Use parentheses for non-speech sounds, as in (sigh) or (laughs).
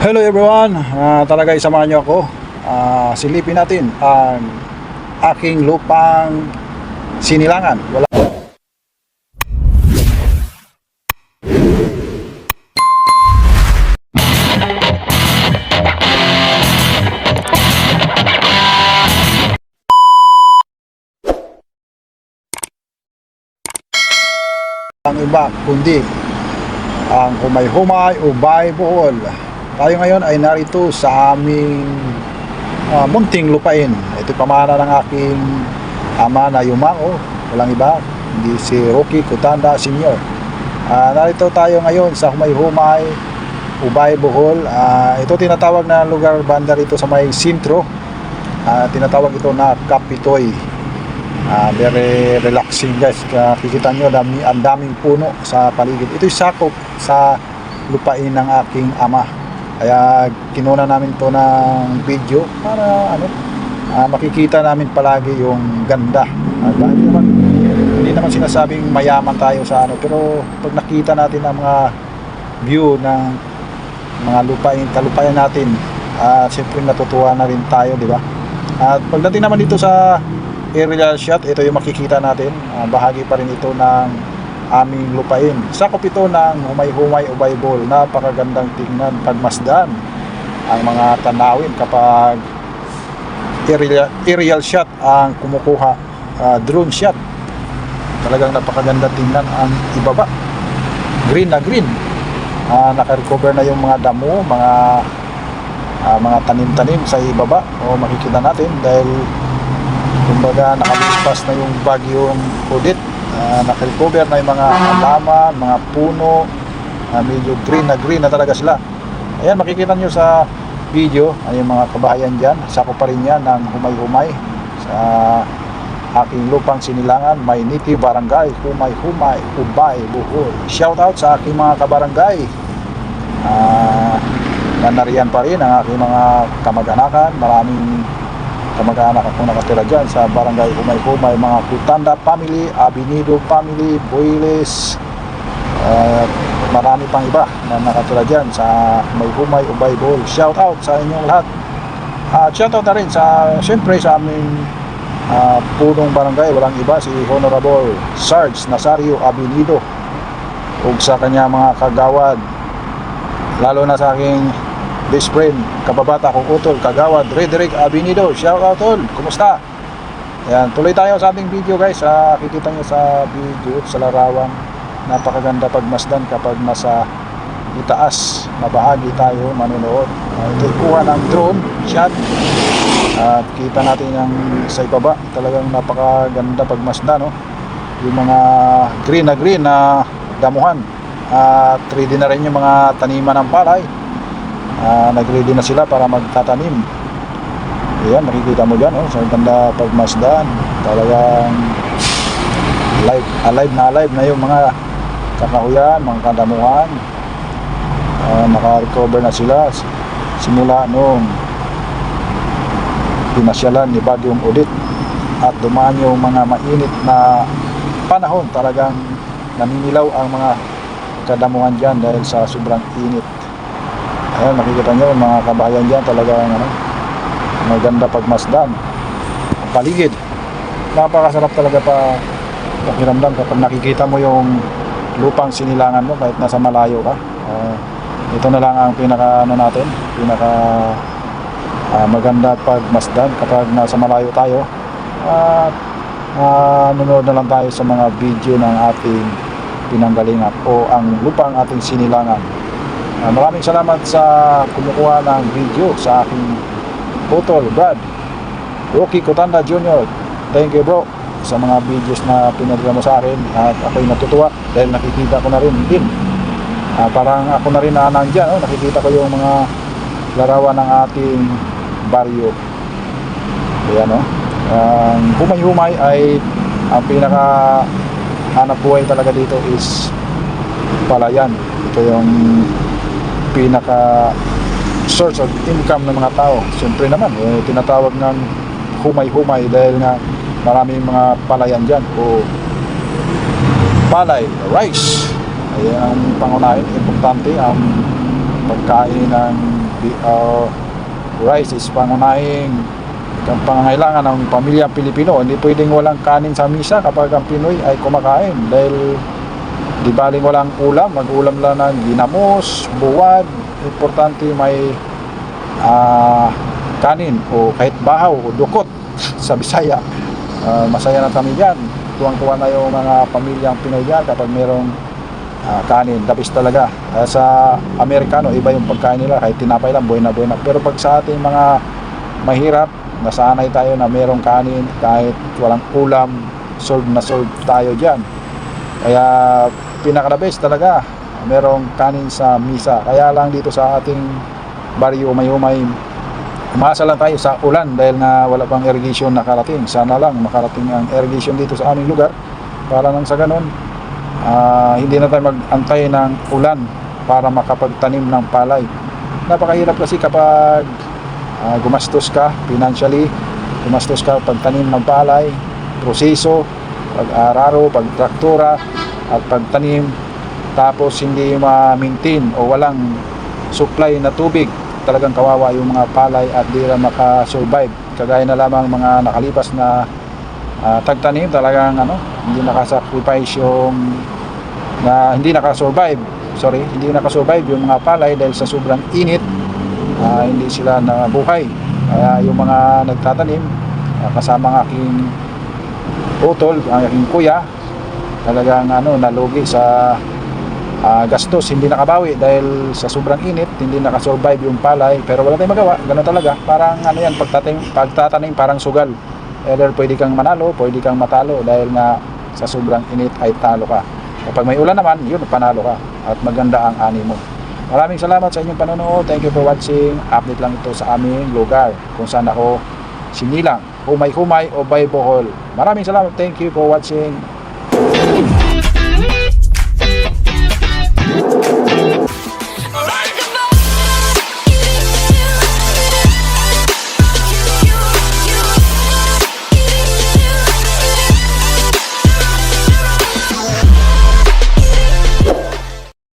Hello everyone, Ah, talaga isamahan niyo ako. Ah, silipin natin ang aking lupang sinilangan. Wala ang iba kundi ang humay-humay o buhol. Tayo ngayon ay narito sa aming ah, munting lupain. Ito pamana ng aking ama na yumao. Walang iba, hindi si Rocky Kutanda Sr. Ah, narito tayo ngayon sa humay-humay Ubay Bohol. Ah, ito tinatawag na lugar banda rito sa may sintro. Ah, tinatawag ito na Kapitoy. Ah, very relaxing guys. Kaya Kikita nyo, dami, ang daming puno sa paligid. Ito'y sakop sa lupain ng aking ama. Kaya kinuna namin to ng video para ano, ah, makikita namin palagi yung ganda. At ah, hindi naman, hindi naman sinasabing mayaman tayo sa ano, pero pag nakita natin ang mga view ng mga lupain, kalupayan natin, ah siyempre natutuwa na rin tayo, di ba? At pagdating naman dito sa aerial shot, ito yung makikita natin. Ah, bahagi pa rin ito ng aming lupain. Sakop ito ng humay-humay o Bible. Napakagandang tingnan pagmasdan ang mga tanawin kapag aerial, shot ang kumukuha. Ah, drone shot. Talagang napakaganda tingnan ang ibaba. Green na green. Ah, naka-recover na yung mga damo, mga ah, mga tanim-tanim sa ibaba o makikita natin dahil kumbaga nakalipas na yung bagyong Odit uh, nakarecover na yung mga halaman, mga puno. Ah, medyo green na green na talaga sila. Ayan makikita nyo sa video ay yung mga kabahayan dyan. Sako pa rin yan ng humay-humay sa aking lupang sinilangan Mayniti Barangay Humay-Humay, Ubay, Buhol. Shout out sa aking mga kabarangay. Ah na nariyan pa rin ang aking mga kamag-anakan. Maraming kamag-anak ako nakatira dyan sa barangay Humay-Humay, mga Kutanda family, Abinido family, Boyles, at marami pang iba na nakatira dyan sa Humay-Humay, Ubay, Bohol. Shout out sa inyong lahat. At shout out na rin sa, syempre sa aming ah, punong barangay, walang iba, si Honorable Sarge Nazario Abinido ug sa kanya mga kagawad lalo na sa aking best friend, kababata kong utol, kagawad, Rederick Abinido. Shout out tol, kumusta? Ayan, tuloy tayo sa ating video guys. Ah, kikita nyo sa video, sa larawan. Napakaganda pagmasdan kapag nasa itaas na bahagi tayo manunood. Uh, ito kuha ng drone shot. At kita natin yung sa ibaba. Talagang napakaganda pagmasdan. No? Yung mga green na green na damuhan. At 3D na rin yung mga taniman ng palay uh, nag-ready na sila para magtatanim. Ayan makikita mo dyan oh, sa ganda pagmasdan. Talagang alive, alive na alive na yung mga kakahuyan mga kadamuhan. Uh, naka-recover na sila simula noong pinasyalan ni Bagyong Odit. At dumaan yung mga mainit na panahon. Talagang naninilaw ang mga kadamuhan dyan dahil sa sobrang init Ayan, makikita nyo mga kabahayan dyan talagang ano, maganda pagmasdan. Paligid. Napakasarap talaga pa pakiramdam kapag nakikita mo yung lupang sinilangan mo kahit nasa malayo ka. Ah, ito na lang ang pinaka ano natin, pinaka ah, maganda pagmasdan kapag nasa malayo tayo. At ah, nanonood na lang tayo sa mga video ng ating pinanggalingan o ang lupang ating sinilangan. Ah, maraming salamat sa kumukuha ng video sa aking putol, Brad. Rocky Kotanda Jr. Thank you bro sa mga videos na pinadala mo sa akin at ako'y natutuwa dahil nakikita ko na rin din. Ah, parang ako na rin na nandyan, oh, nakikita ko yung mga larawan ng ating baryo. Ayan oh. Ang humay-humay ay ang pinaka hanap buhay talaga dito is palayan. Ito yung pinaka source of income ng mga tao. Siyempre naman, eh, tinatawag ng humay-humay dahil nga maraming mga palayan dyan o palay, rice. Ay ang pangunahin, importante ang pagkain ng uh, rice is pangunahing ang pangangailangan ng pamilyang Pilipino. Hindi pwedeng walang kanin sa misa kapag ang Pinoy ay kumakain dahil di baling walang ulam, mag-ulam lang ng ginamos, buwad, importante may ah, kanin o kahit bahaw o dukot (laughs) sa Bisaya. Ah, masaya na kami dyan. Tuwang-tuwa na yung mga pamilyang Pinoy dyan kapag merong ah, kanin. Tapos talaga. Kaya sa Amerikano, iba yung pagkain nila. Kahit tinapay lang, buhay na buhay na. Pero pag sa ating mga mahirap, nasanay tayo na merong kanin kahit walang ulam, solve na solve tayo dyan. Kaya pinaka best talaga, merong kanin sa misa. Kaya lang dito sa ating baryo umay-umay, umasa lang tayo sa ulan dahil nga wala pang irrigation nakarating. Sana lang makarating ang irrigation dito sa aming lugar para nang sa ganun, ah, hindi na tayo mag-antay ng ulan para makapagtanim ng palay. Napakahirap kasi kapag ah, gumastos ka financially, gumastos ka pagtanim ng palay, proseso, pag-araro, pagtraktura, at pagtanim, tapos hindi ma-maintain o walang supply na tubig, talagang kawawa yung mga palay at di na makasurvive. Kagaya na lamang mga nakalipas na ah, tagtanim, talagang ano, hindi nakasacrifice yung na hindi nakasurvive sorry, hindi nakasurvive yung mga palay dahil sa sobrang init ah, hindi sila nabuhay kaya yung mga nagtatanim ah, kasama ng aking utol, ang aking kuya talagang ano, nalugi sa ah, gastos, hindi nakabawi dahil sa sobrang init, hindi nakasurvive yung palay pero wala tayong magawa, ganun talaga parang ano yan, pagtatanim, pagtatanim parang sugal either pwede kang manalo, pwede kang matalo dahil nga sa sobrang init ay talo ka kapag may ulan naman, yun, panalo ka at maganda ang ani mo Maraming salamat sa inyong panonood. Thank you for watching. Update lang ito sa aming lugar kung saan ako sinilang, humay-humay o bay Bohol. Maraming salamat. Thank you for watching. Woo!